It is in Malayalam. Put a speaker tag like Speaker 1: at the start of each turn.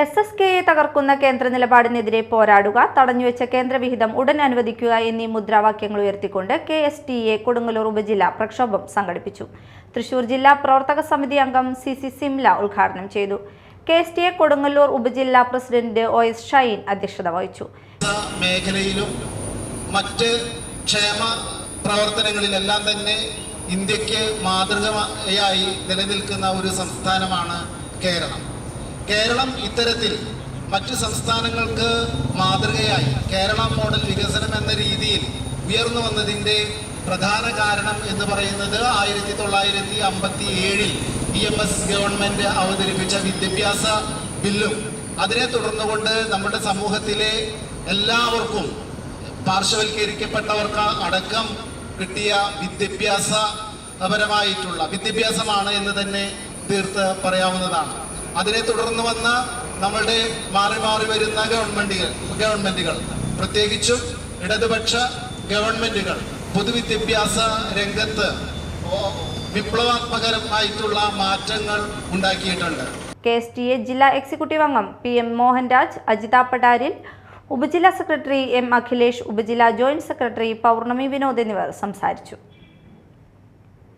Speaker 1: എസ് എസ് കെയെ തകർക്കുന്ന കേന്ദ്ര നിലപാടിനെതിരെ പോരാടുക തടഞ്ഞുവെച്ച കേന്ദ്രവിഹിതം ഉടൻ അനുവദിക്കുക എന്നീ മുദ്രാവാക്യങ്ങൾ ഉയർത്തിക്കൊണ്ട് K S T A Kodungallur ഉപജില്ല പ്രക്ഷോഭം സംഘടിപ്പിച്ചു. തൃശൂർ ജില്ലാ പ്രവർത്തക സമിതി അംഗം സി സി സിംല ഉദ്ഘാടനം ചെയ്തു. K S T A Kodungallur ഉപജില്ലാ പ്രസിഡന്റ് ഒ എസ് ഷൈൻ അധ്യക്ഷത വഹിച്ചു.
Speaker 2: മേഖലയിലും മറ്റ് ക്ഷേമ പ്രവർത്തനങ്ങളിലെല്ലാം തന്നെ ഇന്ത്യയ്ക്ക് മാതൃകയായി നിലനിൽക്കുന്ന ഒരു സംസ്ഥാനമാണ് കേരളം. കേരളം ഇത്തരത്തിൽ മറ്റ് സംസ്ഥാനങ്ങൾക്ക് മാതൃകയായി കേരള മോഡൽ വികസനം എന്ന രീതിയിൽ ഉയർന്നു വന്നതിന്റെ പ്രധാന കാരണം എന്ന് പറയുന്നത് ആയിരത്തി തൊള്ളായിരത്തി അമ്പത്തി ഏഴിൽ ഇ എം എസ് ഗവൺമെന്റ് അവതരിപ്പിച്ച വിദ്യാഭ്യാസ ബില്ലും. അതിനെ തുടർന്നുകൊണ്ട് നമ്മുടെ സമൂഹത്തിലെ എല്ലാവർക്കും പാർശ്വവൽക്കരിക്കപ്പെട്ടവർക്ക് അടക്കം കിട്ടിയ വിദ്യാഭ്യാസപരമായിട്ടുള്ള വിദ്യാഭ്യാസമാണ് എന്ന് തന്നെ തീർത്ത് പറയാവുന്നതാണ്. അതിനെ തുടർന്ന് വന്ന നമ്മളുടെ മാറി മാറി വരുന്ന ഗവൺമെന്റുകൾ ഗവൺമെന്റുകൾ. പ്രത്യേകിച്ചും ഇടതുപക്ഷ ഗവൺമെന്റുകൾ. പൊതുവിദ്യാഭ്യാസ രംഗത്ത് വിപ്ലവാത്മകരമായിട്ടുള്ള മാറ്റങ്ങൾ ഉണ്ടാക്കിയിട്ടുണ്ട്.
Speaker 1: കെ എസ് ടി എ ജില്ലാ എക്സിക്യൂട്ടീവ് അംഗം പി എം മോഹൻരാജ് അജിത പടാരിൽ ഉപജില്ലാ സെക്രട്ടറി എം അഖിലേഷ് ഉപജില്ലാ ജോയിന്റ് സെക്രട്ടറി പൗർണമി വിനോദ് എന്നിവർ സംസാരിച്ചു.